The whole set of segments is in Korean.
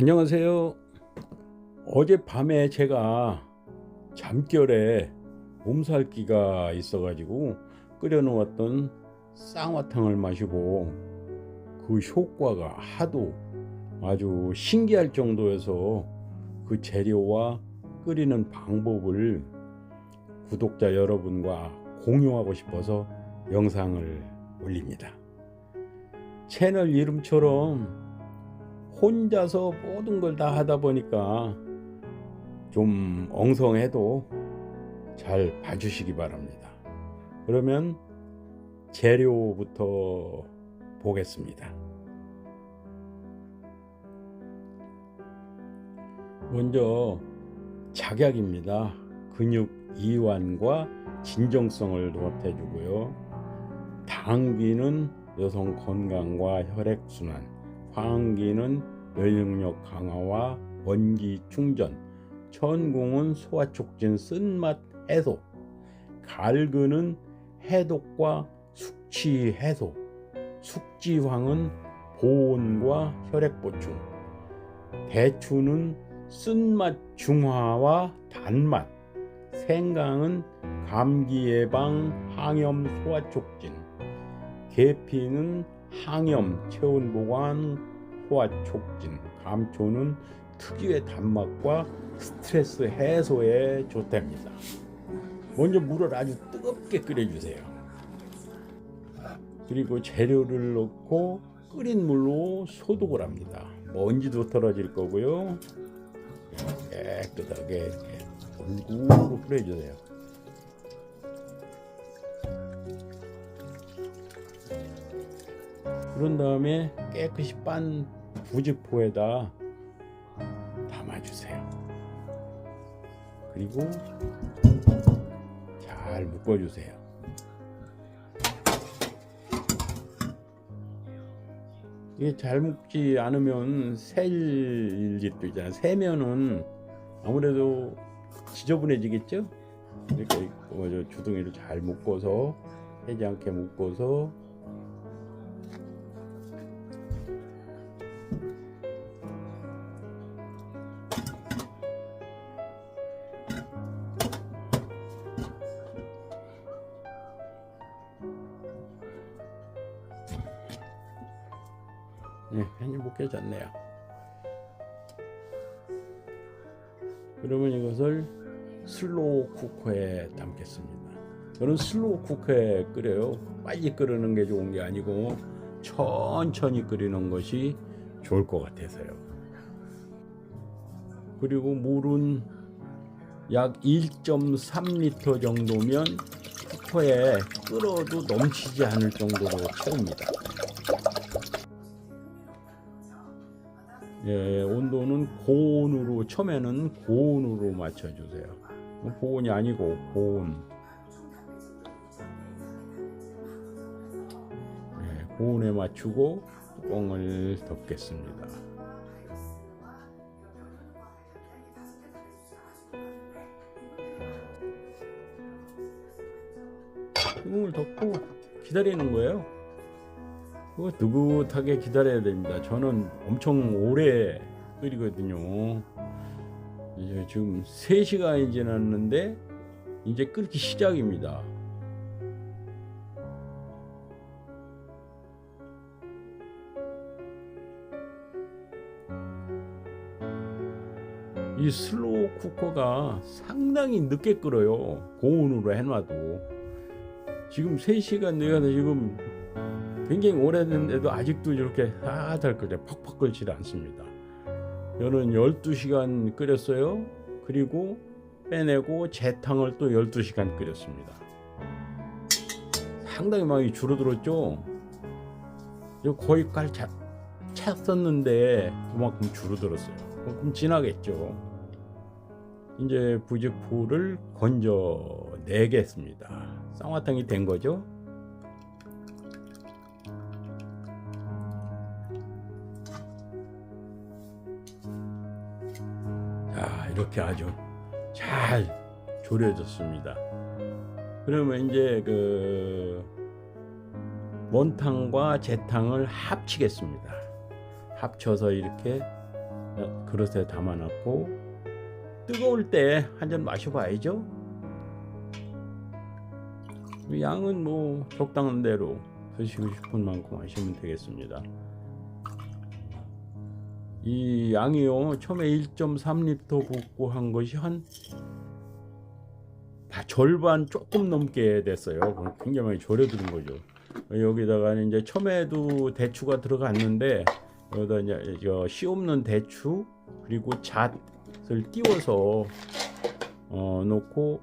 안녕하세요. 어젯밤에 제가 잠결에 몸살기가 있어가지고 끓여놓았던 쌍화탕을 마시고 그 효과가 하도 아주 신기할 정도여서 그 재료와 끓이는 방법을 구독자 여러분과 공유하고 싶어서 영상을 올립니다. 채널 이름처럼 혼자서 모든 걸 다 하다 보니까 좀 엉성해도 잘 봐주시기 바랍니다. 그러면 재료부터 보겠습니다. 먼저 작약입니다. 근육 이완과 진정성을 도합해 주고요. 당귀는 여성 건강과 혈액 순환, 황기는 면역력 강화와 원기 충전, 천궁은 소화 촉진 쓴맛 해소, 갈근은 해독과 숙취 해소, 숙지황은 보온과 혈액 보충, 대추는 쓴맛 중화와 단맛, 생강은 감기 예방, 항염 소화 촉진, 계피는 항염 체온 보관, 소화 촉진, 감초는 특유의 단맛과 스트레스 해소에 좋답니다. 먼저 물을 아주 뜨겁게 끓여주세요. 그리고 재료를 넣고 끓인 물로 소독을 합니다. 먼지도 털어질 거고요. 깨끗하게 골고루 끓여주세요. 그런 다음에 깨끗이 빤 부직포에다 담아주세요. 그리고 잘 묶어주세요. 이게 잘 묶지 않으면 셀 짓도 있잖아요. 세면은 아무래도 지저분해지겠죠? 이렇게 먼저 주둥이를 잘 묶어서 해지 않게 묶어서 네, 편히 묶여졌네요. 그러면 이것을 슬로우 쿠커에 담겠습니다. 저는 슬로우 쿠커에 끓여요. 빨리 끓이는 게 좋은 게 아니고 천천히 끓이는 것이 좋을 것 같아서요. 그리고 물은 약 1.3리터 정도면 쿠커에 끓어도 넘치지 않을 정도로 채웁니다. 예, 온도는 고온으로 처음에는 고온으로 맞춰주세요. 고온이 아니고 고온. 예, 고온에 맞추고 뚜껑을 덮겠습니다. 뚜껑을 덮고 기다리는 거예요. 그거 느긋하게 기다려야 됩니다. 저는 엄청 오래 끓이거든요. 이제 지금 3시간이 지났는데 이제 끓기 시작입니다. 이 슬로우 쿠커가 상당히 늦게 끓어요. 고온으로 해놔도. 지금 3시간 내가 지금 굉장히 오래됐는데도 아직도 이렇게 살살 끓여 팍팍 끓질 않습니다. 저는 12시간 끓였어요. 그리고 빼내고 재탕을 또 12시간 끓였습니다. 상당히 많이 줄어들었죠. 거의 깔 차, 찼었는데 그만큼 줄어들었어요. 그만큼 지나겠죠. 이제 부직포를 건져 내겠습니다. 쌍화탕이 된 거죠. 이렇게 아주 잘 졸여졌습니다. 그러면 이제 그 원탕과 재탕을 합치겠습니다. 합쳐서 이렇게 그릇에 담아놨고 뜨거울 때 한 잔 마셔봐야죠. 양은 뭐 적당한 대로 드시고 싶은 만큼 하시면 되겠습니다. 이 양이요 처음에 1.3리터 붓고 한 것이 한 다 절반 조금 넘게 됐어요. 굉장히 많이 절여드는 거죠. 여기다가 이제 처음에도 대추가 들어갔는데 여기다 이제 저씨 없는 대추 그리고 잣을 띄워서 어 놓고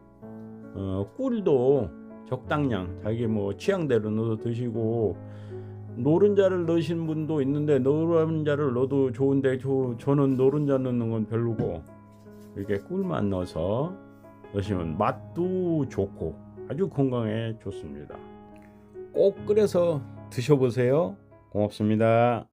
어 꿀도 적당량 자기 뭐 취향대로 넣어서 드시고 노른자를 넣으신 분도 있는데 노른자를 넣어도 좋은데 저, 저는 노른자 넣는 건 별로고 이렇게 꿀만 넣어서 넣으시면 맛도 좋고 아주 건강에 좋습니다. 꼭 끓여서 드셔보세요. 고맙습니다.